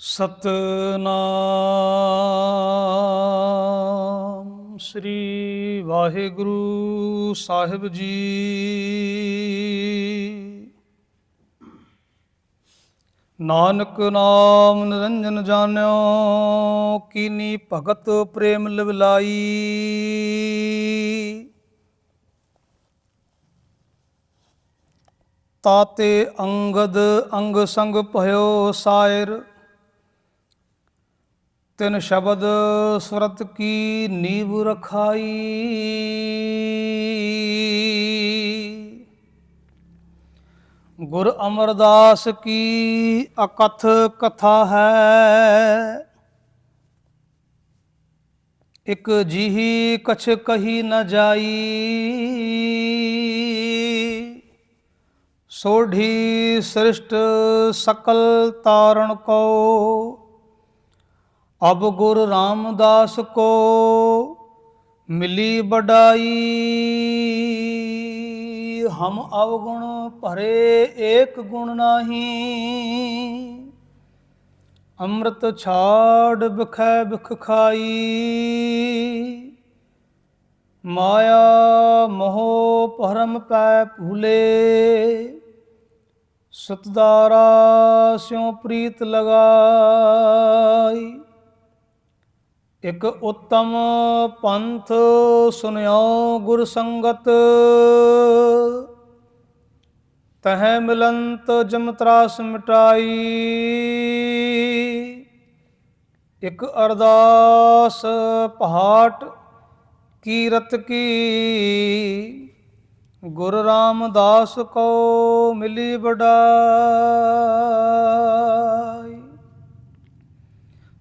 ਸਤਨਾਮ ਸ੍ਰੀ ਵਾਹਿਗੁਰੂ ਸਾਹਿਬ ਜੀ। ਨਾਨਕ ਨਾਮ ਨਿਰੰਜਨ ਜਾਣਿਓ, ਕੀਨੀ ਭਗਤ ਪ੍ਰੇਮ ਲਿਵਲਾਈ। ਤਾਤੇ ਅੰਗਦ ਅੰਗ ਸੰਗ ਭਇਓ ਸਾਇਰ ਤਿਨ ਸ਼ਬਦ ਸੁਰਤ ਕੀ ਨੀਵ ਰਖਾਈ? ਗੁਰ ਅਮਰਦਾਸ ਕੀ ਅਕਥ ਕਥਾ ਹੈ? ਇਕ ਜੀਹੀ ਕਛ ਕਹੀ ਨ ਜਾਈ। ਸੋਢੀ ਸ੍ਰਿਸ਼ਟ ਸਕਲ ਤਾਰਨ ਕੋ ਅਬ ਗੁਰ ਰਾਮਦਾਸ ਕੋ ਮਿਲੀ ਬਡਾਈ ਹਮ ਅਵਗੁਣ ਭਰੇ ਏਕ ਗੁਣ ਨਾਹੀ। ਅੰਮ੍ਰਿਤ ਛਾੜ ਬਖੈ ਬਖ ਖਾਈ। ਮਾਇਆ ਮੋਹ ਭਰਮ ਪੈ ਭੂਲੇ। ਸਤਦਾਰਾ ਸਿਉ ਪ੍ਰੀਤ ਲਗਾਈ। ਇਕ ਉੱਤਮ ਪੰਥ ਸੁਨਿਓ ਗੁਰ ਸੰਗਤ। ਤਹ ਮਿਲੰਤ ਜਮ ਤਰਾਸ ਮਿਟਾਈ। ਇਕ ਅਰਦਾਸ ਪਹਾਟ ਕੀਰਤ ਕੀ। ਗੁਰ ਰਾਮਦਾਸ ਕੋ ਮਿਲੀ ਬੜਾ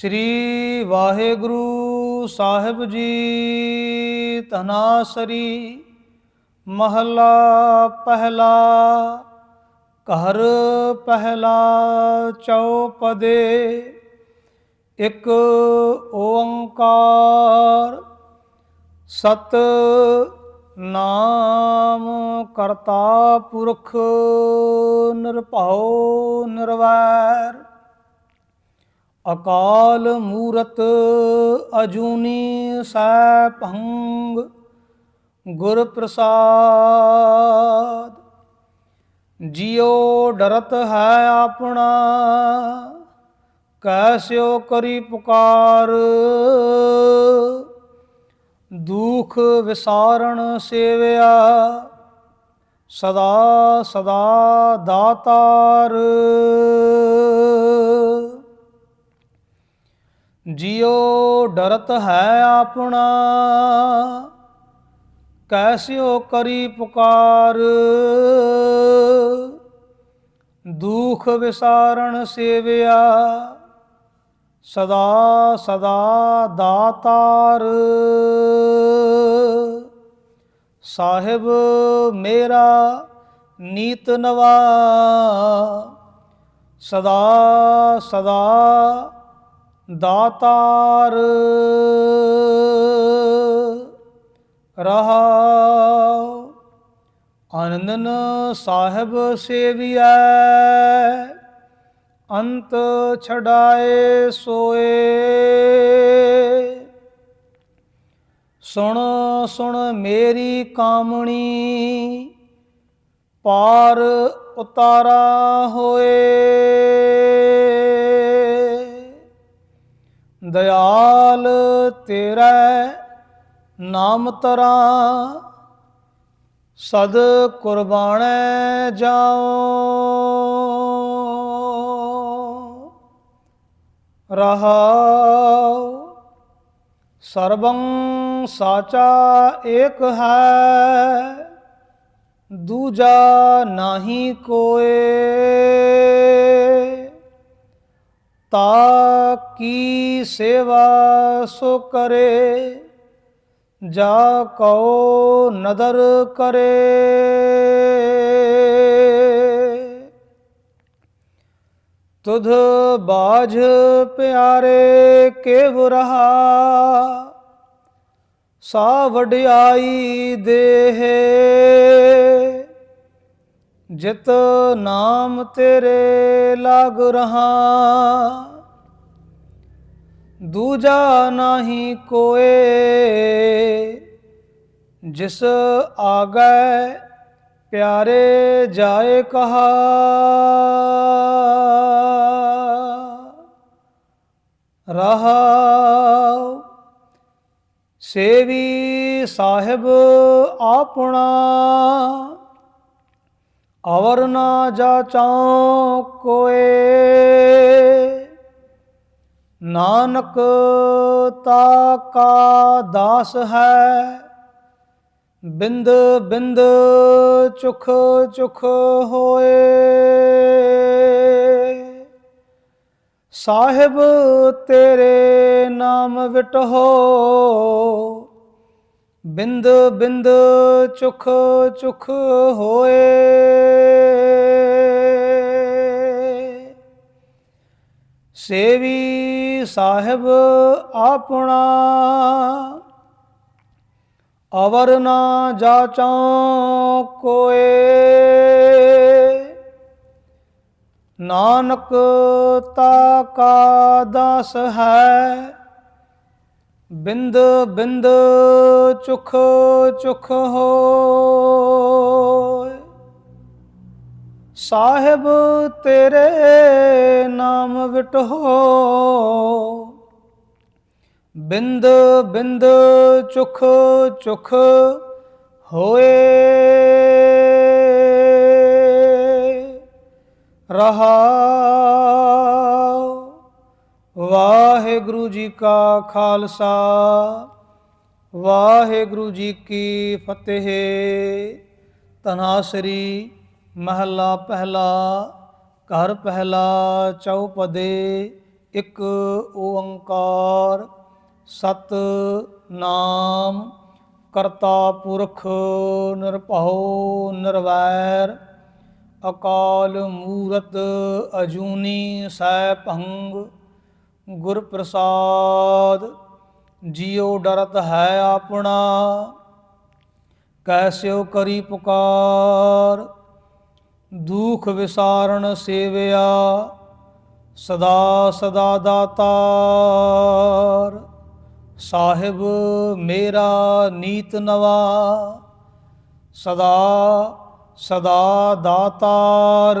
ਸ੍ਰੀ ਵਾਹਿਗੁਰੂ ਸਾਹਿਬ ਜੀ ਤਨਾਸਰੀ ਮਹਲਾ ਪਹਿਲਾ, ਘਰ ਪਹਿਲਾ ਚੌਪਦੇ, ਇੱਕ ਓੰਕਾਰ ਸਤ ਨਾਮ ਕਰਤਾ ਪੁਰਖ ਨਿਰਭਉ ਨਿਰਵੈਰ। ਅਕਾਲ ਮੂਰਤ ਅਜੂਨੀ ਸੈਭੰਗ ਗੁਰ ਪ੍ਰਸਾਦ ਜਿਉ ਡਰਤ ਹੈ ਆਪਣਾ ਕੈਸਿਓ ਕਰੀ ਪੁਕਾਰ। ਦੁਖ ਵਿਸਾਰਣ ਸੇਵਿਆ, ਸਦਾ ਸਦਾ ਦਾਤਾਰ। ਜਿਉ ਡਰਤ ਹੈ ਆਪਣਾ ਕੈਸਿਓ ਕਰੀ ਪੁਕਾਰ। ਦੁਖ ਵਿਸਾਰਣ ਸੇਵਿਆ, ਸਦਾ ਸਦਾ ਦਾਤਾਰ। ਸਾਹਿਬ ਮੇਰਾ ਨੀਤ ਨਵਾ, ਸਦਾ ਸਦਾ ਦਾਤਾਰ ਰਹਾ। ਆਨੰਦਨ ਸਾਹਿਬ ਸੇਵੀਐ, ਅੰਤ ਛਡਾਏ ਸੋਏ। ਸੁਣ ਸੁਣ ਮੇਰੀ ਕਾਮਣੀ, ਪਾਰ ਉਤਾਰਾ ਹੋਏ। ਦਇਆਲ ਤੇਰਾ ਨਾਮ ਤਰਾ ਸਦ ਕੁਰਬਾਨੈ ਜਾਓ। ਰਹਾਉ ਸਰਬੰ ਸਾਚਾ ਏਕ ਹੈ, ਦੂਜਾ ਨਾਹੀ ਕੋਏ। ਤਾ ਕੀ ਸੇਵਾ ਸੋ ਕਰੇ? ਜਾ ਕਉ ਨਦਰ ਕਰੇ। ਤੁਧ ਬਾਝ ਪਿਆਰੇ ਕੇ ਰਹਾ? ਸਾ ਵਡਿਆਈ ਦੇਹ। ਜਿਤ ਨਾਮ ਤੇਰੇ ਲਾਗ ਰਹਾ। ਦੂਜਾ ਨਹੀਂ ਕੋਏ, ਜਿਸ ਆਗੈ ਪਿਆਰੇ ਜਾਏ ਕਹਾ। ਰਹਾ ਸੇਵੀ ਸਾਹਿਬ ਆਪਣਾ। ਅਵਰ ਨਾ ਜਾਚਾਂ ਕੋਏ। ਨਾਨਕ ਤਾ ਕਾ ਦਾਸ ਹੈ। ਬਿੰਦ ਬਿੰਦ ਚੁਖ ਚੁਖ ਹੋਏ। ਸਾਹਿਬ ਤੇਰੇ ਨਾਮ ਵਿਟਹੋ। ਬਿੰਦ ਬਿੰਦ ਚੁਖ ਚੁਖ ਹੋਏ। ਸੇਵੀ ਸਾਹਿਬ ਆਪਣਾ ਅਵਰ ਨਾ ਜਾਚਾਂ ਕੋਏ। ਨਾਨਕ ਤਾ ਕਾ ਦਾਸ ਹੈ। ਬਿੰਦ ਬਿੰਦ ਚੁਖ ਚੁਖ ਹੋਏ। ਸਾਹਿਬ ਤੇਰੇ ਨਾਮ ਵਿਟਹੋ ਬਿੰਦ ਬਿੰਦ ਚੁਖ ਚੁਖ ਹੋਏ। ਰਹਾਉ ਵਾਹਿਗੁਰੂ ਜੀ ਕਾ ਖਾਲਸਾ, ਵਾਹਿਗੁਰੂ ਜੀ ਕੀ ਫਤਿਹ। ਤਨਾਸਰੀ ਮਹੱਲਾ ਪਹਿਲਾ, ਘਰ ਪਹਿਲਾ ਚੌਪਦੇ ਇੱਕ ਓੰਕਾਰ। ਸਤ ਨਾਮ ਕਰਤਾ ਪੁਰਖ ਨਿਰਭਉ ਨਿਰਵੈਰ, ਅਕਾਲ ਮੂਰਤ ਅਜੂਨੀ ਸੈਭੰਗ। ਗੁਰ ਪ੍ਰਸਾਦ ਜਿਉ ਡਰਤ ਹੈ ਆਪਣਾ ਕੈਸਿਓ ਕਰੀ ਪੁਕਾਰ। ਦੁਖ ਵਿਸਾਰਣ ਸੇਵਿਆ, ਸਦਾ ਸਦਾ ਦਾਤਾਰ। ਸਾਹਿਬ ਮੇਰਾ ਨੀਤ ਨਵਾ, ਸਦਾ ਸਦਾ ਦਾਤਾਰ।